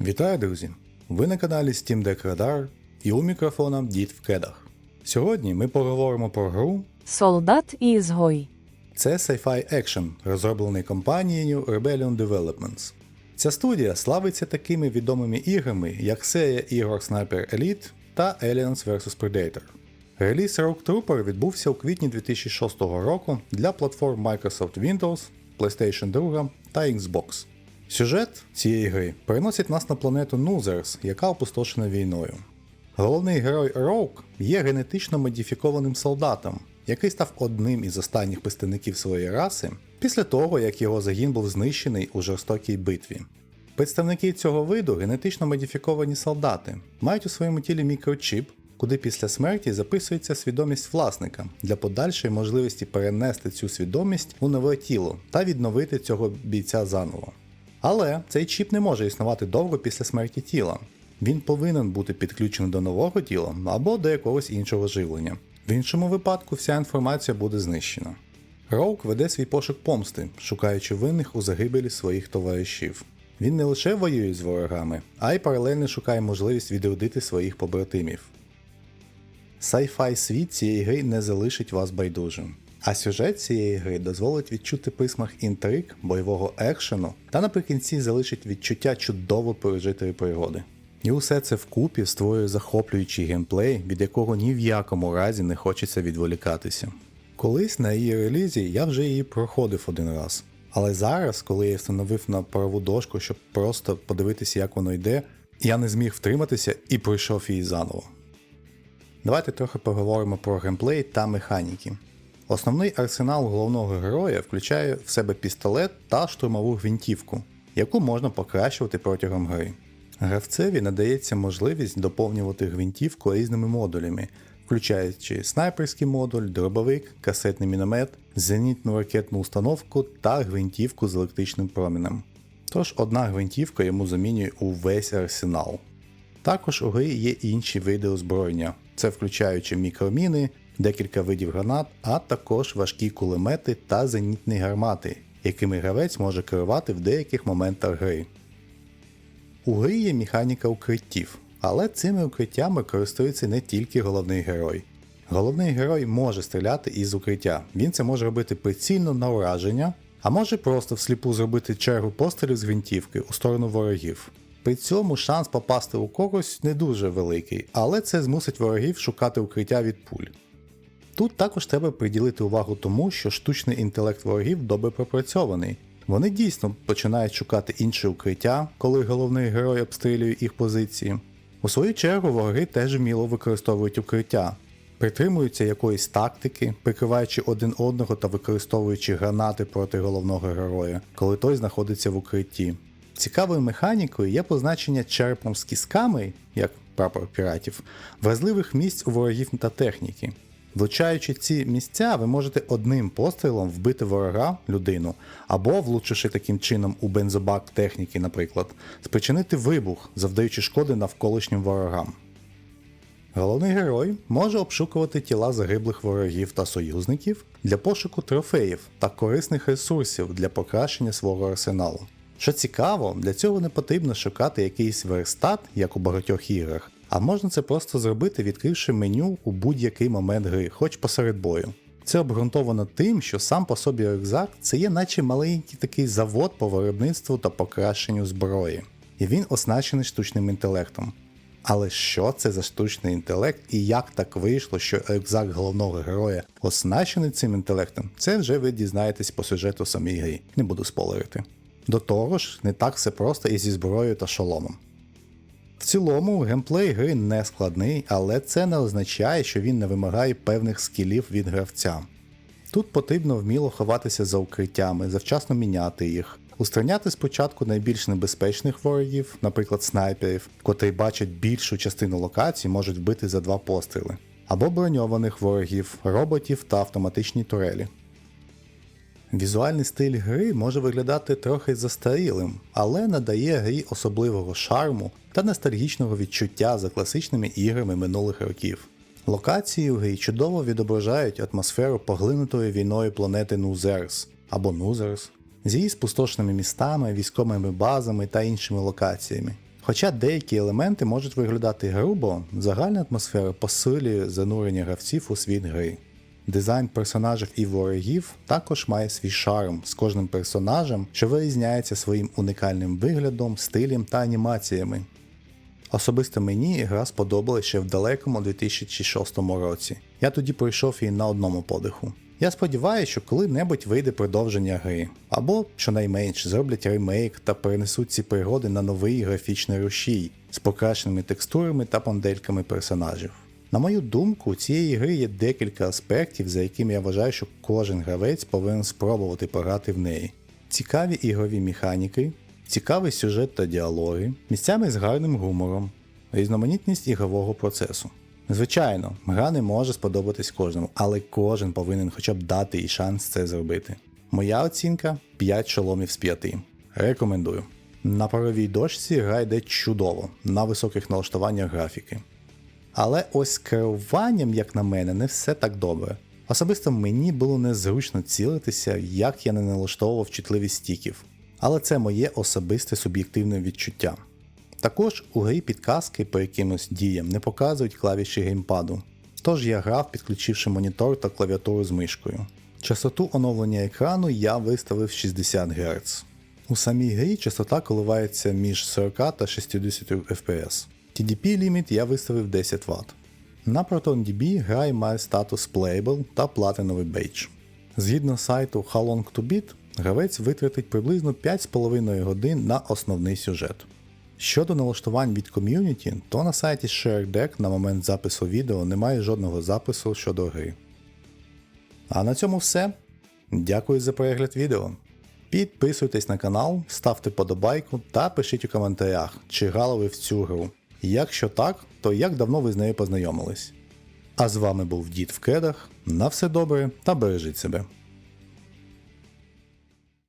Вітаю, друзі! Ви на каналі Steam Deck Radar і у мікрофона Дід в кедах. Сьогодні ми поговоримо про гру. Солдат і ізгой. Це Sci-Fi Action, розроблений компанією Rebellion Developments. Ця студія славиться такими відомими іграми, як серія ігор Sniper Elite та Aliens vs Predator. Реліз Rogue Trooper відбувся у квітні 2006 року для платформ Microsoft Windows, PlayStation 2 та Xbox. Сюжет цієї гри переносить нас на планету Нузерс, яка опустошена війною. Головний герой Роук є генетично модифікованим солдатом, який став одним із останніх представників своєї раси після того, як його загін був знищений у жорстокій битві. Представники цього виду генетично модифіковані солдати, мають у своєму тілі мікрочіп, куди після смерті записується свідомість власника для подальшої можливості перенести цю свідомість у нове тіло та відновити цього бійця заново. Але цей чіп не може існувати довго після смерті тіла. Він повинен бути підключений до нового тіла або до якогось іншого живлення. В іншому випадку вся інформація буде знищена. Роук веде свій пошук помсти, шукаючи винних у загибелі своїх товаришів. Він не лише воює з ворогами, а й паралельно шукає можливість відродити своїх побратимів. Sci-fi світ цієї гри не залишить вас байдужим. А сюжет цієї гри дозволить відчути присмак інтриг, бойового екшену та наприкінці залишить відчуття чудово пережитої пригоди. І усе це вкупі створює захоплюючий геймплей, від якого ні в якому разі не хочеться відволікатися. Колись на її релізі я вже її проходив один раз. Але зараз, коли я встановив на парову дошку, щоб просто подивитися, як воно йде, я не зміг втриматися і пройшов її заново. Давайте трохи поговоримо про геймплей та механіки. Основний арсенал головного героя включає в себе пістолет та штурмову гвинтівку, яку можна покращувати протягом гри. Гравцеві надається можливість доповнювати гвинтівку різними модулями, включаючи снайперський модуль, дробовик, касетний міномет, зенітну ракетну установку та гвинтівку з електричним промінем. Тож одна гвинтівка йому замінює увесь арсенал. Також у грі є інші види озброєння, це включаючи мікроміни, декілька видів гранат, а також важкі кулемети та зенітні гармати, якими гравець може керувати в деяких моментах гри. У грі є механіка укриттів, але цими укриттями користується не тільки головний герой. Головний герой може стріляти із укриття, він це може робити прицільно на ураження, а може просто всліпу зробити чергу пострілів з гвинтівки у сторону ворогів. При цьому шанс попасти у когось не дуже великий, але це змусить ворогів шукати укриття від пуль. Тут також треба приділити увагу тому, що штучний інтелект ворогів добре пропрацьований. Вони дійсно починають шукати інше укриття, коли головний герой обстрілює їх позиції. У свою чергу вороги теж вміло використовують укриття, притримуються якоїсь тактики, прикриваючи один одного та використовуючи гранати проти головного героя, коли той знаходиться в укритті. Цікавою механікою є позначення черепом з кісками, як прапор піратів, вразливих місць у ворогів та техніки. Влучаючи ці місця, ви можете одним пострілом вбити ворога, людину, або, влучивши таким чином у бензобак техніки, наприклад, спричинити вибух, завдаючи шкоди навколишнім ворогам. Головний герой може обшукувати тіла загиблих ворогів та союзників для пошуку трофеїв та корисних ресурсів для покращення свого арсеналу. Що цікаво, для цього не потрібно шукати якийсь верстат, як у багатьох іграх, а можна це просто зробити, відкривши меню у будь-який момент гри, хоч посеред бою. Це обґрунтовано тим, що сам по собі рюкзак це є наче маленький такий завод по виробництву та покращенню зброї, і він оснащений штучним інтелектом. Але що це за штучний інтелект і як так вийшло, що рюкзак головного героя оснащений цим інтелектом, це вже ви дізнаєтесь по сюжету самій грі, не буду спойлерити. До того ж, не так все просто і зі зброєю та шоломом. В цілому, геймплей гри не складний, але це не означає, що він не вимагає певних скілів від гравця. Тут потрібно вміло ховатися за укриттями, завчасно міняти їх, устраняти спочатку найбільш небезпечних ворогів, наприклад, снайперів, котрі бачать більшу частину локацій, можуть вбити за два постріли, або броньованих ворогів, роботів та автоматичні турелі. Візуальний стиль гри може виглядати трохи застарілим, але надає грі особливого шарму та ностальгічного відчуття за класичними іграми минулих років. Локації у грі чудово відображають атмосферу поглинутої війною планети Нузерс або Нузерс з її спустошеними містами, військовими базами та іншими локаціями. Хоча деякі елементи можуть виглядати грубо, загальна атмосфера посилює занурення гравців у світ гри. Дизайн персонажів і ворогів також має свій шарм з кожним персонажем, що вирізняється своїм унікальним виглядом, стилем та анімаціями. Особисто мені гра сподобалась ще в далекому 2006 році. Я тоді пройшов її на одному подиху. Я сподіваюся, що коли-небудь вийде продовження гри, або, щонайменш, зроблять ремейк та перенесуть ці пригоди на новий графічний рушій з покращеними текстурами та модельками персонажів. На мою думку, у цієї гри є декілька аспектів, за якими я вважаю, що кожен гравець повинен спробувати пограти в неї. Цікаві ігрові механіки, цікавий сюжет та діалоги, місцями з гарним гумором, різноманітність ігрового процесу. Звичайно, гра не може сподобатись кожному, але кожен повинен хоча б дати їй шанс це зробити. Моя оцінка 5 шоломів з 5. Рекомендую. На паровій дошці гра йде чудово, на високих налаштуваннях графіки. Але ось керуванням, як на мене, не все так добре. Особисто мені було незручно цілитися, як я не налаштовував чутливість стіків. Але це моє особисте суб'єктивне відчуття. Також у грі підказки по якимось діям не показують клавіші геймпаду. Тож я грав, підключивши монітор та клавіатуру з мишкою. Частоту оновлення екрану я виставив 60 Гц. У самій грі частота коливається між 40 та 60 FPS. TDP ліміт я виставив 10 Вт. На ProtonDB гра має статус Playable та Platinum Badge. Згідно сайту How Long to Beat, гравець витратить приблизно 5,5 годин на основний сюжет. Щодо налаштувань від ком'юніті, то на сайті ShareDeck на момент запису відео немає жодного запису щодо гри. А на цьому все. Дякую за перегляд відео. Підписуйтесь на канал, ставте подобайку та пишіть у коментарях, чи грали ви в цю гру. Якщо так, то як давно ви з нею познайомились. А з вами був Дід в кедах. На все добре та бережіть себе.